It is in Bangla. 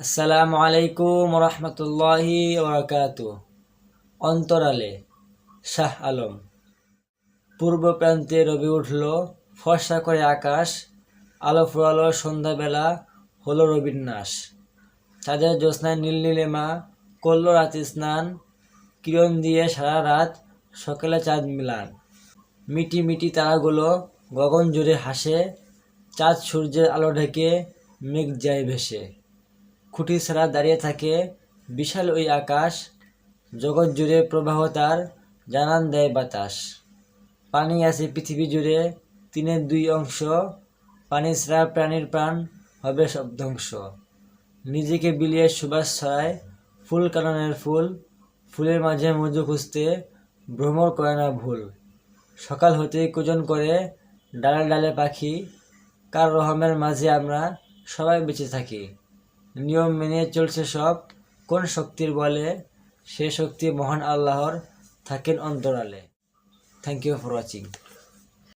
আসসালামু আলাইকুম রহমতুল্লাহি অন্তরালে শাহ আলম। পূর্ব প্রান্তে রবি উঠল, ফর্সা করে আকাশ, আলো ফুরালো, সন্ধ্যাবেলা হলো রবিন্যাস চাঁদের জ্যোৎস্নায় নীল নীলিমা করল রাতে স্নান, কিরণ দিয়ে সারা রাত সকালে চাঁদ মিলান। মিটি মিটি তারাগুলো গগন জুড়ে হাসে, চাঁদ সূর্যের আলো ঢেকে মেঘ যায় ভেসে। খুঁটি ছাড়া দাঁড়িয়ে থাকে বিশাল ওই আকাশ, জগৎ জুড়ে প্রবাহ তার জানান দেয় বাতাস। পানি আছে পৃথিবী জুড়ে, তিনের দুই অংশ, পানি ছাড়া প্রাণীর প্রাণ হবে সব ধ্বংস। নিজেকে বিলিয়ে সুবাস ছড়ায় ফুল কাননের ফুল, ফুলের মাঝে মধু খুঁজতে ভ্রমর করে না ভুল। সকাল হতেই কুজন করে ডালে ডালে পাখি, কার রহমের মাঝে আমরা সবাই বেঁচে থাকি। নিয়ম মেনে চলছে সব, কোন শক্তির বলে, সে শক্তি মহান আল্লাহর থাকেন অন্তরালে। Thank you for watching